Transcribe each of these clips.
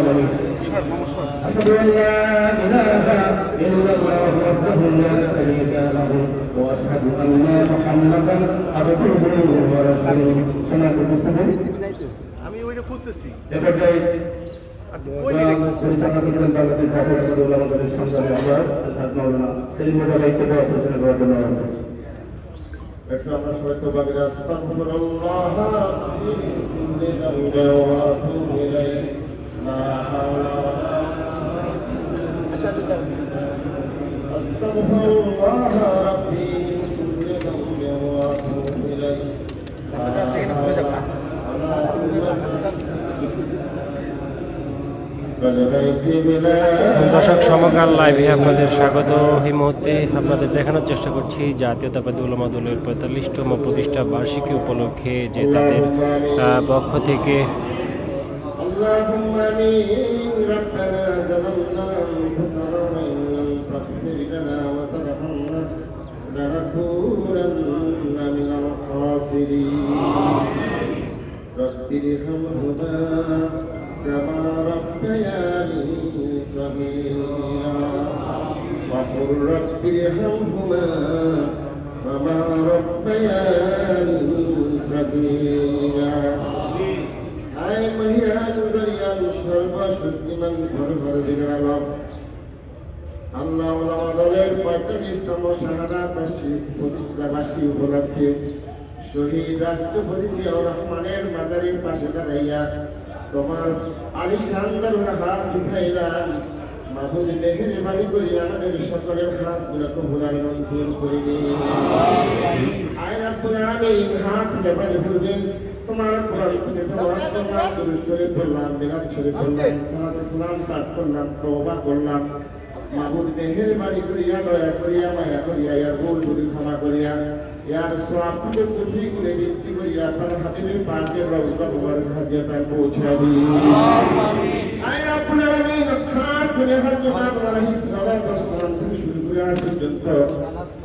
العالمين أشهد أن لا إله إلا الله وحده لا شريك له وأشهد أن محمدا عبده ورسوله سمعت المستمعين আমি ওইটা খুঁজতেছি এবার যাই একটু আমরা সবাই তো বাগিরা দর্শক, সমকাল লাইভে আপনাদের স্বাগত। এই মুহূর্তে আপনাদের দেখানোর চেষ্টা করছি জাতীয়তাবাদী উলামা দলের পঁয়তাল্লিশতম প্রতিষ্ঠা বার্ষিকী উপলক্ষে যে তাদের পক্ষ থেকে اللهم آمين. ربنا ظلمنا أنفسنا وإن لم تغفر لنا وترحمنا لنكونن من الخاسرين. رب ارحمهما كما ربياني صغيرا. وقل رب ارحمهما كما ربياني صغيرا. সর্বশক্তিমান ঘর ঘর দিনের আলম আল্লাহ দলের পঁয়তাল্লিশতম শাহাদা প্রতিষ্ঠাবাসী উপলক্ষে শহীদ রাষ্ট্রপতি জিয়াউর রহমানের মাজারের পাশে দাঁড়াইয়া তোমার আলিশানদার হাত উঠাইলাম। মাহবুব মেঘের বাড়ি করি আমাদের সকলের হাতগুলো কবুলার মঞ্জুর করে দিন আয় রাব্বুল আলামিন হাত লেবারে ফুলবেন তোমার কোরআন থেকে তোমার তোমার দুরূদ শরীফ পড়লাম মিলাদ শরীফ পড়লাম সালাত সালাম পাঠ করলাম তওবা করলাম। মাহবুব মেঘের বাড়ি করিয়া দয়া করিয়া মায়া করিয়া ইয়ার ভুল ভুল ক্ষমা করিয়া ইয়ার সওয়াব থেকে করে বৃদ্ধি করিয়া আপনার হাবিবের পাকে রওজা মুবারক হাজিয়া তার পৌঁছে দিন আয় রাব্বুল আলামিন খাস করে হযরত আলাইহিস সালাতু ওয়াস সালাম থেকে শুরু করে আজ পর্যন্ত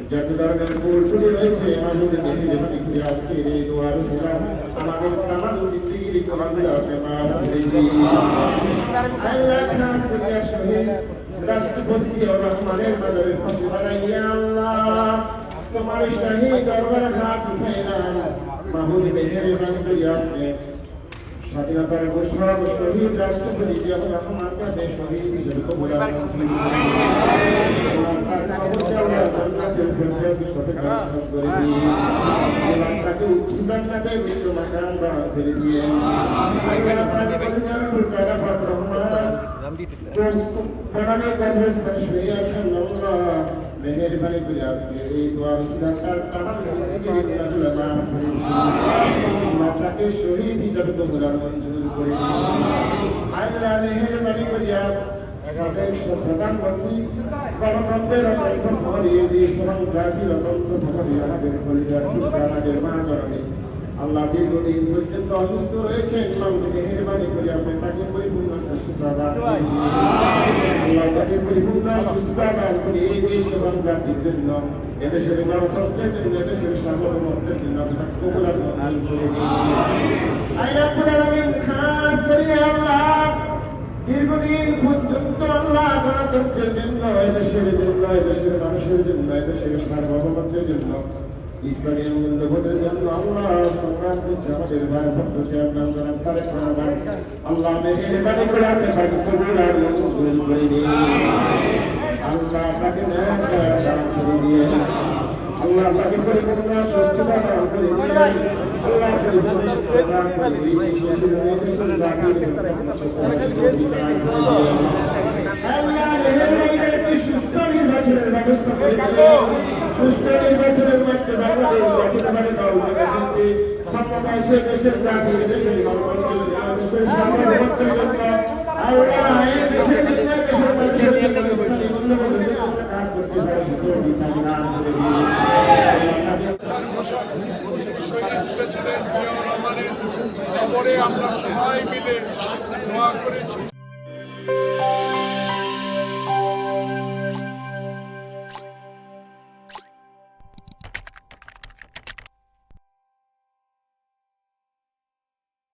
ভুল ত্রুটি রয়েছে। আমাদের মেহেরবানি করে আজকে এই দোয়ার ছিলাম আমাদের তামাম জিন্দিগির গুনাহগুলোকে মাফ করে দিন আল্লাহ খাস করিয়া শহীদ রাষ্ট্রপতি জিয়াউর রহমানের মাজারের পাশে বানাইয়া আল্লাহ। তোমার শাহী দরবার হাত উঠাইলাম মাহুল মেহের বাণী আপনি স্বাধীনতার ঘোষণা শহীদ রাষ্ট্রপতি জিয়াউর রহমান কাছে শহীদ হিসেবে কবুল তাকে উচ্চতার সাথে বিশ্ব মাকান কংগ্রেস করে আল্লাহ মেহেরবানি করে আজকে এই দোয়ার সিদ্ধান্তার তামাম জিন্দগির গুনাহগুলো মাফ করে দিন শহীদ হিসাবে কবুলার মঞ্জুর করে প্রধানমন্ত্রী গণতন্ত্রের অত্যন্ত ভরিয়ে দিয়ে এবং জাতির অত্যন্ত ভরিয়ে আমাদের পরিবার আমাদের মা, জননী। আল্লাহ দীর্ঘদিন পর্যন্ত অসুস্থ রয়েছেন ইমামকে মেহেরবানি দীর্ঘদিন গণতন্ত্রের জন্য এদেশের জন্য এদেশের মানুষের জন্য এদেশের সার্বভৌমত্বের জন্য ইসলামের মূল্যবোধের জন্য আল্লাহ সংগ্রাম করছে আমাদের ভাই ভক্ত শিশুর মেয়েদের জাতির আল্লাহ মেহেরবানি করে একটি সুস্থ নির্বাচনের ব্যবস্থা করে দিন সুস্থ নির্বাচনের আমরা সবাই মিলে দোয়া করেছি